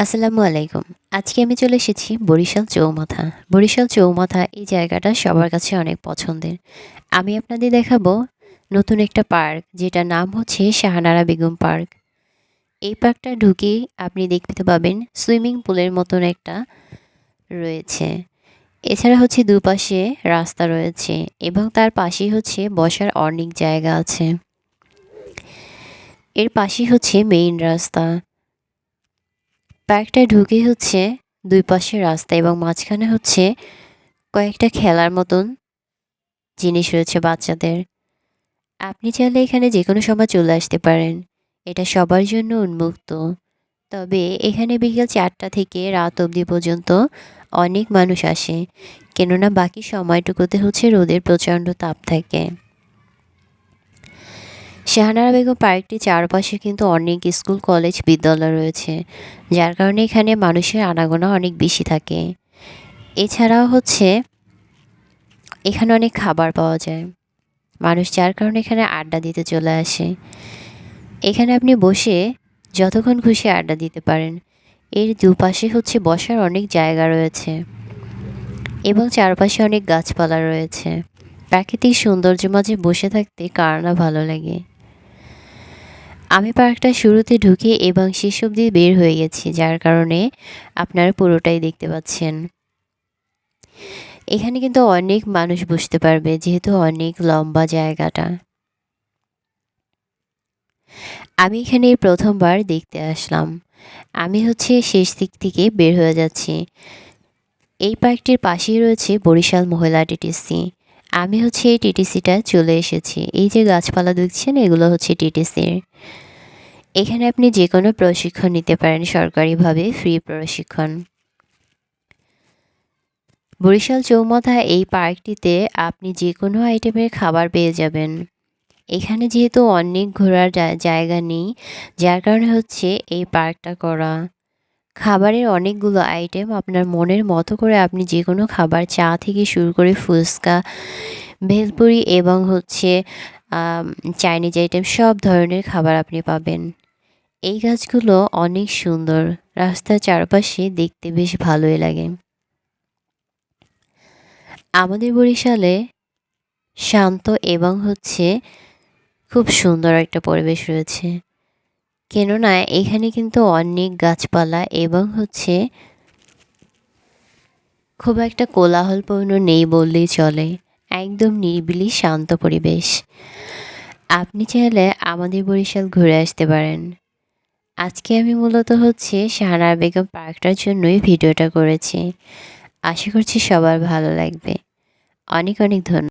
আসসালামু আলাইকুম। আজকে আমি চলে এসেছি বরিশাল চৌমাথা। বরিশাল চৌমাথা এই জায়গাটা সবার কাছে অনেক পছন্দের। আমি আপনাদের দেখাবো নতুন একটা পার্ক, যেটার নাম হচ্ছে শাহানারা বেগম পার্ক। এই পার্কটা ঢুকে আপনি দেখতে পাবেন সুইমিং পুলের মতন একটা রয়েছে। এছাড়া হচ্ছে দুপাশে রাস্তা রয়েছে এবং তার পাশেই হচ্ছে বসার অনেক জায়গা আছে। এর পাশেই হচ্ছে মেইন রাস্তা। পার্কটা ঢুকে হচ্ছে দুই পাশে রাস্তা এবং মাঝখানে হচ্ছে কয়েকটা খেলার মতন জিনিস রয়েছে বাচ্চাদের। আপনি চাইলে এখানে যে কোনো সময় চলে আসতে পারেন। এটা সবার জন্য উন্মুক্ত। তবে এখানে বিকেল চারটা থেকে রাত অবধি পর্যন্ত অনেক মানুষ আসে, কেননা বাকি সময়টুকুতে হচ্ছে রোদের প্রচণ্ড তাপ থাকে। শাহানারা বেগম পার্কটির চারপাশে কিন্তু অনেক স্কুল, কলেজ, বিদ্যালয় রয়েছে, যার কারণে এখানে মানুষের আনাগোনা অনেক বেশি থাকে। এছাড়াও হচ্ছে, এখানে অনেক খাবার পাওয়া যায়। মানুষ যার কারণে এখানে আড্ডা দিতে চলে আসে। এখানে আপনি বসে যতক্ষণ খুশি আড্ডা দিতে পারেন। এর দুপাশে হচ্ছে বসার অনেক জায়গা রয়েছে এবং চারপাশে অনেক গাছপালা রয়েছে। প্রাকৃতিক সৌন্দর্য মাঝে বসে থাকতে কার না ভালো লাগে? আমি পার্কটা শুরুতে ঢুকে এবং শেষ অবধি বের হয়ে গেছি, যার কারণে আপনারা পুরোটাই দেখতে পাচ্ছেন। এখানে কিন্তু অনেক মানুষ বসতে পারবে, যেহেতু অনেক লম্বা জায়গাটা। আমি এখানে প্রথমবার দেখতে আসলাম। আমি হচ্ছে শেষ দিক থেকে বের হয়ে যাচ্ছি। এই পার্কটির পাশেই রয়েছে বরিশাল মহিলা টিটিসি আমি হচ্ছে এই টিটিসিটা চলে এসেছি। এই যে গাছপালা দেখছেন, এগুলো হচ্ছে টিটিসির। এখানে আপনি যে কোনো প্রশিক্ষণ নিতে পারেন সরকারিভাবে, ফ্রি প্রশিক্ষণ। বরিশাল চৌমাথা এই পার্কটিতে আপনি যে কোনো আইটেমের খাবার পেয়ে যাবেন। এখানে যেহেতু অনেক ঘোরার জায়গা নেই, যার কারণে হচ্ছে এই পার্কটা করা। খাবারের অনেকগুলো আইটেম আপনার মনের মতো করে আপনি যে কোনো খাবার চা থেকে শুরু করে ফুচকা, ভেলপুরি এবং হচ্ছে চাইনিজ আইটেম সব ধরনের খাবার আপনি পাবেন। এই গাছগুলো অনেক সুন্দর। রাস্তার চারপাশে দেখতে বেশ ভালোই লাগে। আমাদের বরিশালে শান্ত এবং হচ্ছে খুব সুন্দর একটা পরিবেশ রয়েছে। কেননা এখানে কিন্তু অনেক গাছপালা এবং হচ্ছে খুব একটা কোলাহলপূর্ণ নেই বললেই চলে। একদম নিরিবিলি, শান্ত পরিবেশ। আপনি চাইলে আমাদের বরিশাল ঘুরে আসতে পারেন। আজকে আমি মূলত হচ্ছে শাহানার বেগম পার্কটার জন্যই ভিডিওটা করেছি। আশা করছি সবার ভালো লাগবে। অনেক অনেক ধন্যবাদ।